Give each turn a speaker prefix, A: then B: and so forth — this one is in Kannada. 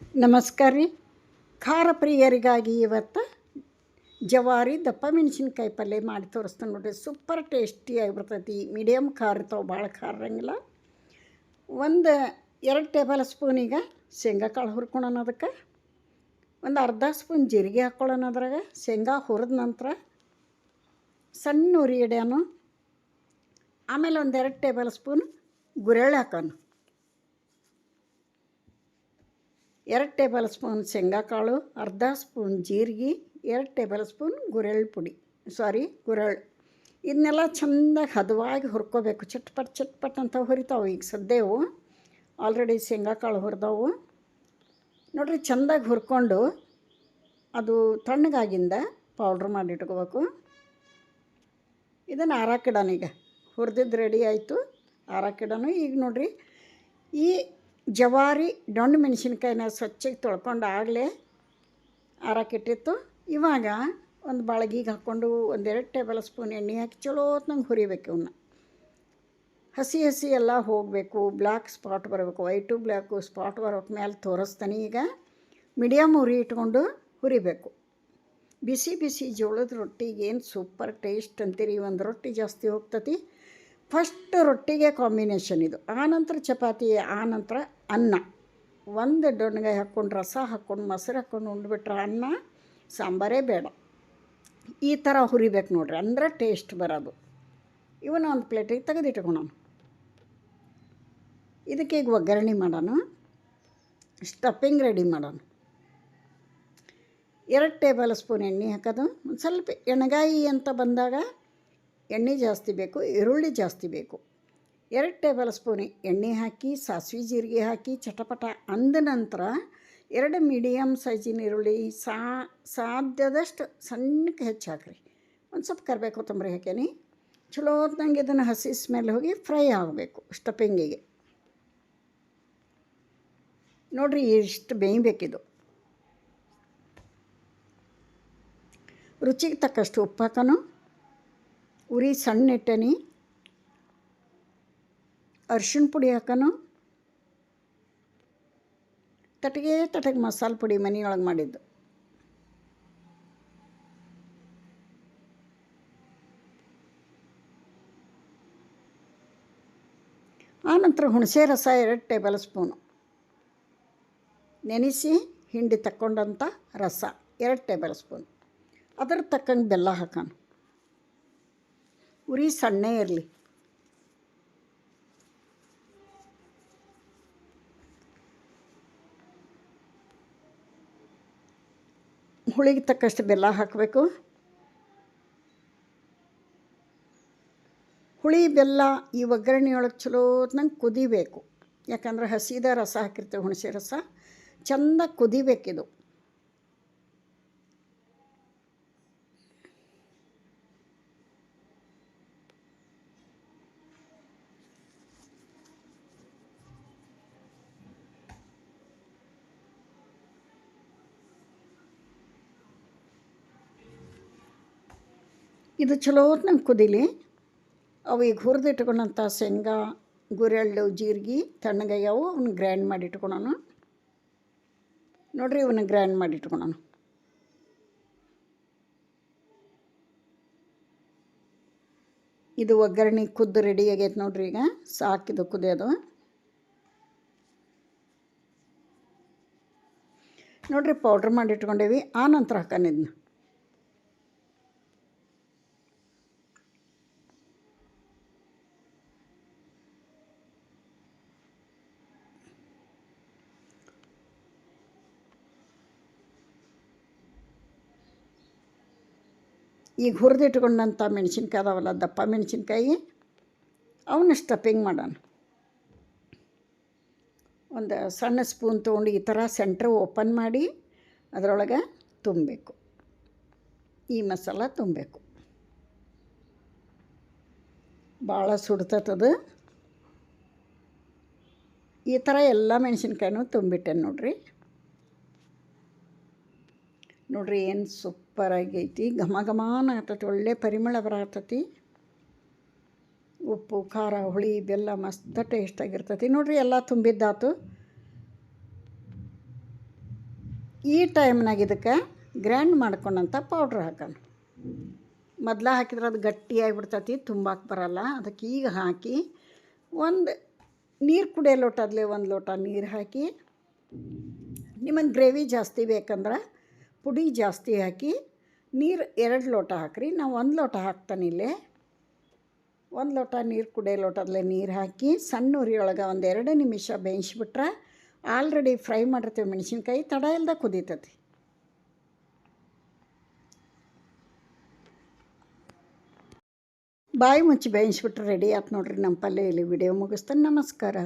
A: ನಮಸ್ಕಾರ ರೀ. ಖಾರ ಪ್ರಿಯರಿಗಾಗಿ ಇವತ್ತು ಜವಾರಿ ದಪ್ಪ ಮೆಣಸಿನ್ಕಾಯಿ ಪಲ್ಯ ಮಾಡಿ ತೋರಿಸ್ತೇನೆ ನೋಡಿರಿ. ಸೂಪರ್ ಟೇಸ್ಟಿಯಾಗಿ ಬರ್ತೈತಿ ಮೀಡಿಯಮ್ ಖಾರ ಇರ್ತಾವೆ ಭಾಳ ಖಾರ ಇರಂಗಿಲ್ಲ. ಒಂದು ಎರಡು ಟೇಬಲ್ ಸ್ಪೂನ್ ಶೇಂಗಾ ಕಾಳು ಹುರ್ಕೊಳೋಣ ಅದಕ್ಕೆ. ಒಂದು ಅರ್ಧ ಸ್ಪೂನ್ ಜೀರಿಗೆ ಹಾಕ್ಕೊಳ್ಳೋಣ ಅದ್ರಾಗ. ಶೇಂಗಾ ಹುರಿದ ನಂತರ ಸಣ್ಣ ಉರಿ ಇಡ್ಯಾನು ಆಮೇಲೆ ಒಂದೆರಡು ಟೇಬಲ್ ಸ್ಪೂನ್ ಗುರೆಳ್ಳು ಹಾಕೋಣ. ಎರಡು ಟೇಬಲ್ ಸ್ಪೂನ್ ಶೇಂಗಾಕಾಳು, ಅರ್ಧ ಸ್ಪೂನ್ ಜೀರಿಗೆ, ಎರಡು ಟೇಬಲ್ ಸ್ಪೂನ್ ಗುರೆಳ್ಳು ಪುಡಿ. ಸಾರಿ, ಗುರೆಳ್ಳು. ಇದನ್ನೆಲ್ಲ ಚೆಂದಾಗಿ ಹದವಾಗಿ ಹುರ್ಕೋಬೇಕು. ಚಟ್ಪಟ್ ಚಟ್ಪಟ್ ಅಂತ ಹುರಿತಾವೆ ಈಗ ಸದ್ದೇವು ಆಲ್ರೆಡಿ ಶೇಂಗಾಕಾಳು ಹುರಿದವು. ನೋಡಿರಿ, ಚೆಂದಾಗಿ ಹುರ್ಕೊಂಡು ಅದು ತಣ್ಣಗಾಗಿಂದ ಪೌಡ್ರ್ ಮಾಡಿ ಇಟ್ಕೋಬೇಕು. ಇದನ್ನು ಆರಾಕಿಡೋಣ ಈಗ. ಹುರಿದಿದ್ದು ರೆಡಿ ಆಯಿತು. ಆರಾಕಿಡೋಣ. ಈಗ ನೋಡಿರಿ, ಈ ಜವಾರಿ ಡೊಣ್ಣು ಮೆಣಸಿನ್ಕಾಯಿನ ಸ್ವಚ್ಛಗೆ ತೊಳ್ಕೊಂಡು ಆಗಲೇ ಆರಾಕಿಟ್ಟಿತ್ತು ಇವಾಗ ಒಂದು ಬಾಳಗಿಗೆ ಹಾಕ್ಕೊಂಡು ಒಂದೆರಡು ಟೇಬಲ್ ಸ್ಪೂನ್ ಎಣ್ಣೆ ಹಾಕಿ ಚಲೋ ಹೊತ್ನಂಗೆ ಹುರಿಬೇಕು ಇವನ್ನ ಹಸಿ ಹಸಿ ಎಲ್ಲ ಹೋಗಬೇಕು. ಬ್ಲ್ಯಾಕ್ ಸ್ಪಾಟ್ ಬರಬೇಕು. ವೈಟು ಬ್ಲ್ಯಾಕು ಸ್ಪಾಟ್ ಬರೋಕೆ ಮೇಲೆ ತೋರಿಸ್ತಾನೆ ಈಗ. ಮೀಡಿಯಮ್ ಉರಿ ಇಟ್ಕೊಂಡು ಹುರಿಬೇಕು. ಬಿಸಿ ಬಿಸಿ ಜೋಳದ ರೊಟ್ಟಿಗೆ ಏನು ಸೂಪರ್ ಟೇಸ್ಟ್ ಅಂತೀರಿ? ಒಂದು ರೊಟ್ಟಿ ಜಾಸ್ತಿ ಹೋಗ್ತತಿ. ಫಸ್ಟ್ ರೊಟ್ಟಿಗೆ ಕಾಂಬಿನೇಷನ್ ಇದು. ಆನಂತರ ಚಪಾತಿ ಆನಂತರ ಅನ್ನ. ಒಂದು ಡೊಣ್ಣಗಾಯಿ ಹಾಕ್ಕೊಂಡು ರಸ ಹಾಕ್ಕೊಂಡು ಮೊಸರು ಹಾಕ್ಕೊಂಡು ಉಂಡ್ಬಿಟ್ರೆ ಅನ್ನ, ಸಾಂಬಾರೇ ಬೇಡ. ಈ ಥರ ಹುರಿಬೇಕು ನೋಡ್ರಿ, ಅಂದ್ರೆ ಟೇಸ್ಟ್ ಬರೋದು. ಇವನ್ನ ಒಂದು ಪ್ಲೇಟಿಗೆ ತೆಗೆದಿಟ್ಕೊಳೋಣ. ಇದಕ್ಕೆ ಈಗ ಒಗ್ಗರಣೆ ಮಾಡೋಣ. ಸ್ಟಫಿಂಗ್ ರೆಡಿ ಮಾಡೋಣ. ಎರಡು ಟೇಬಲ್ ಸ್ಪೂನ್ ಎಣ್ಣೆ ಹಾಕೋದು. ಒಂದು ಸ್ವಲ್ಪ ಎಣ್ಗಾಯಿ ಅಂತ ಬಂದಾಗ ಎಣ್ಣೆ ಜಾಸ್ತಿ ಬೇಕು, ಈರುಳ್ಳಿ ಜಾಸ್ತಿ ಬೇಕು. ಎರಡು ಟೇಬಲ್ ಸ್ಪೂನ್ ಎಣ್ಣೆ ಹಾಕಿ, ಸಾಸಿವೆ ಜೀರಿಗೆ ಹಾಕಿ, ಚಟಪಟ ಅಂದ ನಂತರ ಎರಡು ಮೀಡಿಯಮ್ ಸೈಜಿನ ಈರುಳ್ಳಿ ಸಾ, ಸಾಧ್ಯದಷ್ಟು ಸಣ್ಣಕ್ಕೆ ಹೆಚ್ಚು ಹಾಕಿರಿ. ಒಂದು ಸ್ವಲ್ಪ ಕರಿಬೇಕು ಕೊತ್ತಂಬರಿ ಹಾಕೇನಿ ಚಲೋ ಹೊತ್ನಂಗೆ ಇದನ್ನು ಹಸಿ ಸ್ಮೆಲ್ ಹೋಗಿ ಫ್ರೈ ಆಗಬೇಕು ಸ್ಟಪಿಂಗಿಗೆ ನೋಡಿರಿ ಇಷ್ಟು ಬೇಯಬೇಕಿದು. ರುಚಿಗೆ ತಕ್ಕಷ್ಟು ಉಪ್ಪು ಹಾಕೋನು. ಉರಿ ಸಣ್ಣ ಇಟ್ಟನಿ ಅರ್ಶಿಣ ಪುಡಿ ಹಾಕೋನು. ತಟಗೆ ತಟಗೆ ಮಸಾಲೆ ಪುಡಿ ಮನೆಯೊಳಗೆ ಮಾಡಿದ್ದು. ಆನಂತರ ಹುಣಸೆ ರಸ ಎರಡು ಟೇಬಲ್ ಸ್ಪೂನು. ನೆನೆಸಿ ಹಿಂಡಿ ತಕ್ಕೊಂಡಂಥ ರಸ ಎರಡು ಟೇಬಲ್ ಸ್ಪೂನ್. ಅದ್ರ ತಕ್ಕಂಗೆ ಬೆಲ್ಲ ಹಾಕೋಣ ಉರಿ ಸಣ್ಣೇ ಇರಲಿ. ಹುಳಿಗೆ ತಕ್ಕಷ್ಟು ಬೆಲ್ಲ ಹಾಕಬೇಕು. ಹುಳಿ, ಬೆಲ್ಲ ಈ ಒಗ್ಗರಣೆಯೊಳಗೆ ಚಲೋ ನಂಗೆ ಕುದಿಬೇಕು. ಯಾಕಂದ್ರೆ ಹಸಿದ ರಸ ಹಾಕಿರ್ತೇವೆ ಹುಣಸೆ ರಸ. ಚೆಂದ ಕುದಿಬೇಕಿದು. ಇದು ಚಲೋ ನಂಗೆ ಕುದೀಲಿ. ಅವು ಈಗ ಹುರಿದಿಟ್ಕೊಂಡಂಥ ಶೇಂಗಾ, ಗುರೆಳ್ಳು, ಜೀರಿಗೆ ತಣ್ಣಗಯ್ಯವು ಅವನ್ನ ಗ್ರೈಂಡ್ ಮಾಡಿ ಇಟ್ಕೊಳೋಣ ನೋಡಿರಿ ಇವನ್ನ ಗ್ರ್ಯಾಂಡ್ ಮಾಡಿ ಇಟ್ಕೊಳೋಣ ಇದು ಒಗ್ಗರಣೆ ಕುದ್ದು ರೆಡಿ ಆಗೈತೆ ನೋಡ್ರಿ ಈಗ. ಸಾಕಿದು ಕುದಿಯೋದು. ನೋಡಿರಿ ಪೌಡ್ರ್ ಮಾಡಿ ಇಟ್ಕೊಂಡೇವಿ. ಆ ನಂತರ ಹಾಕೋಣ ಇದನ್ನ ಈಗ ಹುರಿದಿಟ್ಕೊಂಡಂಥ ಮೆಣಸಿನ್ಕಾಯಿ ಅದಾವಲ್ಲ, ದಪ್ಪ ಮೆಣಸಿನ್ಕಾಯಿ, ಅವನ್ನ ಸ್ಟಫಿಂಗ್ ಮಾಡೋಣ. ಒಂದು ಸಣ್ಣ ಸ್ಪೂನ್ ತೊಗೊಂಡು ಈ ಥರ ಸೆಂಟ್ರ್ ಓಪನ್ ಮಾಡಿ ಅದರೊಳಗೆ ತುಂಬಬೇಕು. ಈ ಮಸಾಲ ತುಂಬಬೇಕು. ಭಾಳ ಸುಡ್ತದ ಈ ಥರ ಎಲ್ಲ ಮೆಣಸಿನ್ಕಾಯಿನೂ ತುಂಬಿಟ್ಟೆ ನೋಡ್ರಿ. ನೋಡ್ರಿ ಏನು ಸೂಪರ್ ಆಗೈತಿ. ಘಮ ಘಮಾನ ಆಗ್ತೈತಿ ಒಳ್ಳೆ ಪರಿಮಳ ಬರತತಿ ಉಪ್ಪು, ಖಾರ, ಹುಳಿ, ಬೆಲ್ಲ ಮಸ್ತ್ ಟೇಸ್ಟ್ ಆಗಿರ್ತತಿ. ನೋಡ್ರಿ ಎಲ್ಲ ತುಂಬಿದ್ದಾತು. ಈ ಟೈಮ್ನಾಗ ಇದಕ್ಕೆ ಗ್ರ್ಯಾಂಡ್ ಮಾಡ್ಕೊಂಡಂಥ ಪೌಡ್ರ್ ಹಾಕೋಣ. ಮೊದ್ಲ ಹಾಕಿದ್ರೆ ಅದು ಗಟ್ಟಿಯಾಗಿಬಿಡ್ತತಿ ತುಂಬಕ್ಕೆ ಬರಲ್ಲ. ಅದಕ್ಕೆ ಈಗ ಹಾಕಿ ಒಂದು ನೀರು ಕುಡಿಯೋ ಲೋಟದಲ್ಲೇ ಒಂದು ಲೋಟ ನೀರು ಹಾಕಿ. ನಿಮಗೆ ಗ್ರೇವಿ ಜಾಸ್ತಿ ಬೇಕಂದ್ರೆ ಪುಡಿ ಜಾಸ್ತಿ ಹಾಕಿ ನೀರು ಎರಡು ಲೋಟ ಹಾಕ್ರಿ. ನಾವು ಒಂದು ಲೋಟ ಹಾಕ್ತಾನೆ ಇಲ್ಲೇ. ಒಂದು ಲೋಟ ನೀರು ಕುಡಿಯೋ ಲೋಟದಲ್ಲೇ ನೀರು ಹಾಕಿ ಸಣ್ಣ ಉರಿಯೊಳಗೆ ಒಂದು ಎರಡು ನಿಮಿಷ ಬೇಯಿಸ್ಬಿಟ್ರೆ ಆಲ್ರೆಡಿ ಫ್ರೈ ಮಾಡಿರ್ತೀವಿ ಮೆಣಸಿನ್ಕಾಯಿ. ತಡ ಇಲ್ದ ಕುದೀತತಿ. ಬಾಯಿ ಮುಚ್ಚಿ ಬೇಯಿಸ್ಬಿಟ್ರೆ ರೆಡಿ ಆಯ್ತು ನೋಡ್ರಿ. ನಮ್ಮ ಪಲ್ಯ ಇಲ್ಲಿ ವಿಡಿಯೋ ಮುಗಿಸ್ತಾನೆ. ನಮಸ್ಕಾರ.